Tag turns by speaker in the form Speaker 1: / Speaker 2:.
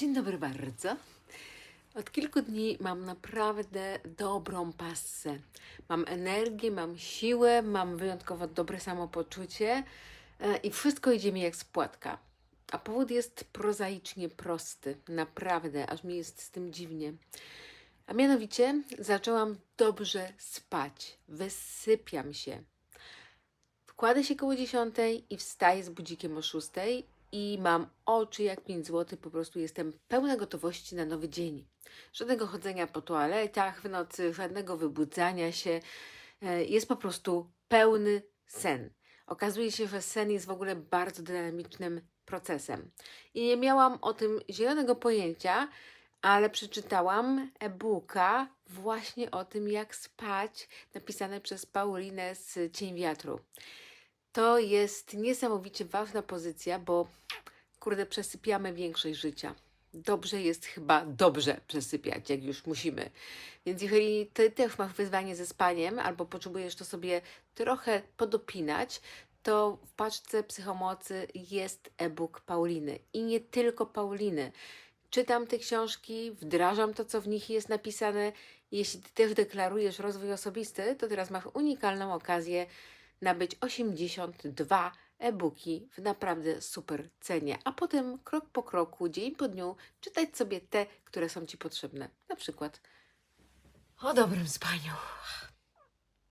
Speaker 1: Dzień dobry bardzo. Od kilku dni mam naprawdę dobrą passę. Mam energię, mam siłę, mam wyjątkowo dobre samopoczucie e, i wszystko idzie mi jak z płatka. A powód jest prozaicznie prosty. Naprawdę, aż mi jest z tym dziwnie. A mianowicie zaczęłam dobrze spać. Wysypiam się. Kładę się koło 10 i wstaję z budzikiem o 6 i mam oczy jak 5 zł, po prostu jestem pełna gotowości na nowy dzień. Żadnego chodzenia po toaletach w nocy, żadnego wybudzania się. E, Jest po prostu pełny sen. Okazuje się, że sen jest w ogóle bardzo dynamicznym procesem. I nie miałam o tym zielonego pojęcia, ale przeczytałam e-booka właśnie o tym, jak spać, napisane przez Paulinę z Cień Wiatru. To jest niesamowicie ważna pozycja, bo kurde, przesypiamy większość życia. Dobrze jest chyba dobrze przesypiać, jak już musimy. Więc jeżeli ty też masz wyzwanie ze spaniem, albo potrzebujesz to sobie trochę podopinać, to w paczce psychomocy jest e-book Pauliny. I nie tylko Pauliny. Czytam te książki, wdrażam to, co w nich jest napisane. Jeśli ty też deklarujesz rozwój osobisty, to teraz masz unikalną okazję nabyć 82 e-booki w naprawdę super cenie, a potem krok po kroku, dzień po dniu czytać sobie te, które są Ci potrzebne. Na przykład o dobrym spaniu.